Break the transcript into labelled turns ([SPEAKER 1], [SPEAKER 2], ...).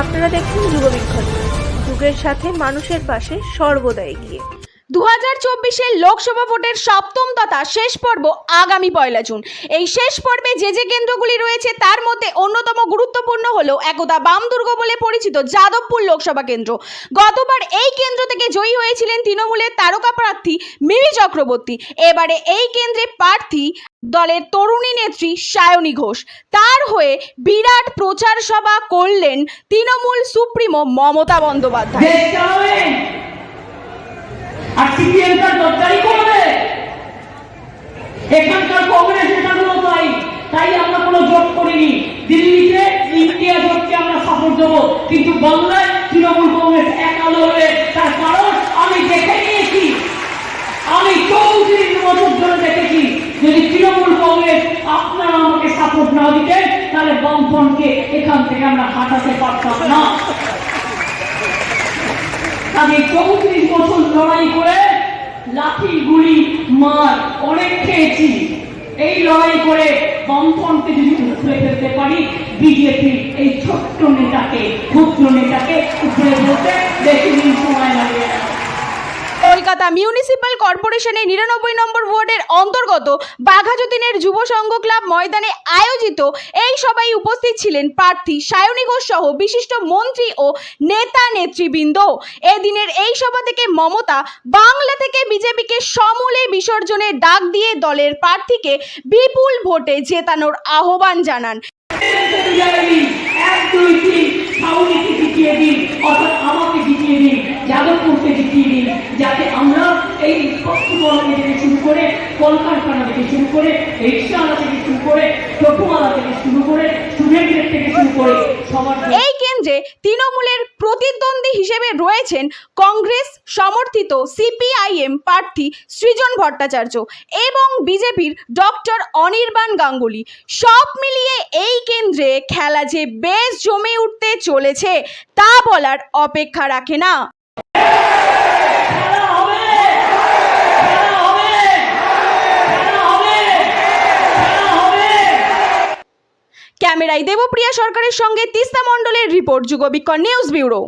[SPEAKER 1] আপনারা দেখছেন যুগবিক্ষণ যুগের সাথে মানুষের পাশে সর্বদা এগিয়ে।
[SPEAKER 2] দু হাজার চব্বিশের লোকসভা ভোটের সপ্তম তথা শেষ পর্ব আগামী পয়লা জুন। এই শেষ পর্বে যে যে কেন্দ্রগুলি রয়েছে, তার মধ্যে অন্যতম গুরুত্বপূর্ণ হলো একদা বাম দুর্গ বলে পরিচিত যাদবপুর লোকসভা কেন্দ্র। গতবার এই কেন্দ্র থেকে জয়ী হয়েছিলেন তৃণমূলের তারকা প্রার্থী মিমি চক্রবর্তী। এবারে এই কেন্দ্রে প্রার্থী দলের তরুণী নেত্রী সায়নী ঘোষ। তার হয়ে বিরাট প্রচার সভা করলেন তৃণমূল সুপ্রিমো মমতা বন্দ্যোপাধ্যায়।
[SPEAKER 3] আর সিপিএম তার দরজাই করবে এখানকার কংগ্রেস এখানেও তাই তাই আমরা কোনো জোট করিনি। দিল্লিতে ইন্ডিয়া জোটকে আমরা সাপোর্ট দেবো। কিন্তু বাংলায় তৃণমূল কংগ্রেস একা লড়বে, তার কারণ আমি দেখে নিয়েছি। আমি চৌত্রিশ বছর ধরে দেখেছি, যদি তৃণমূল কংগ্রেস আপনারা আমাকে সাপোর্ট না দিতেন, তাহলে বামফ্রন্টকে এখান থেকে আমরা হাঁটাতে পারতাম না। আমি চৌত্রিশ বছর লড়াই করে লাঠি, গুলি, মার অনেক খেয়েছি। এই লড়াই করে বামফ্রন্টকে যদি উপরে ফেলতে পারি বিজেপি এই ছোট্ট নেতাকে, ক্ষুদ্র নেতাকে উপরে ফেলতে বেশি দিন সময় লাগে
[SPEAKER 2] কলকাতা মিউনিসিপ্যাল কর্পোরেশনের নিরানব্বই নম্বর ওয়ার্ডের অন্তর্গত বাঘাযতীনের যুব সংঘ ক্লাব ময়দানে আয়োজিত এই সভায় উপস্থিত ছিলেন প্রার্থী সায়নী ঘোষ সহ বিশিষ্ট মন্ত্রী ও নেতা নেতৃবৃন্দ। এদিনের এই সভা থেকে মমতা বাংলা থেকে বিজেপিকে সমূলে বিসর্জনের ডাক দিয়ে দলের প্রার্থীকে বিপুল ভোটে জেতানোর আহ্বান জানান।
[SPEAKER 3] আমাকে জিতিয়ে দিন, যাদবপুরকে জিতিয়ে দিন, যাতে আমরা পশ্চিমবঙ্গ থেকে শুরু করে কলকারখানা থেকে শুরু করে রিক্সাওয়ালা থেকে শুরু করে টোটোওয়ালা থেকে শুরু করে থেকে শুরু করে সবার
[SPEAKER 2] এই কেন্দ্রে তৃণমূলের প্রতিদ্বন্দ্বী হিসেবে রয়েছেন কংগ্রেস সমর্থিত সিপিআইএম প্রার্থী সৃজন ভট্টাচার্য এবং বিজেপির ডক্টর অনির্বাণ গাঙ্গুলি। সব মিলিয়ে এই কেন্দ্রে খেলা যে বেশ জমে উঠতে চলেছে, তা বলার অপেক্ষা রাখে না
[SPEAKER 3] খেলা হবে খেলা হবে খেলা হবে খেলা হবে
[SPEAKER 2] ক্যামেরায় দেবপ্রিয়া সরকারের সঙ্গে তিস্তা মণ্ডলের রিপোর্ট যুগবিক্ষণ নিউজ ব্যুরো।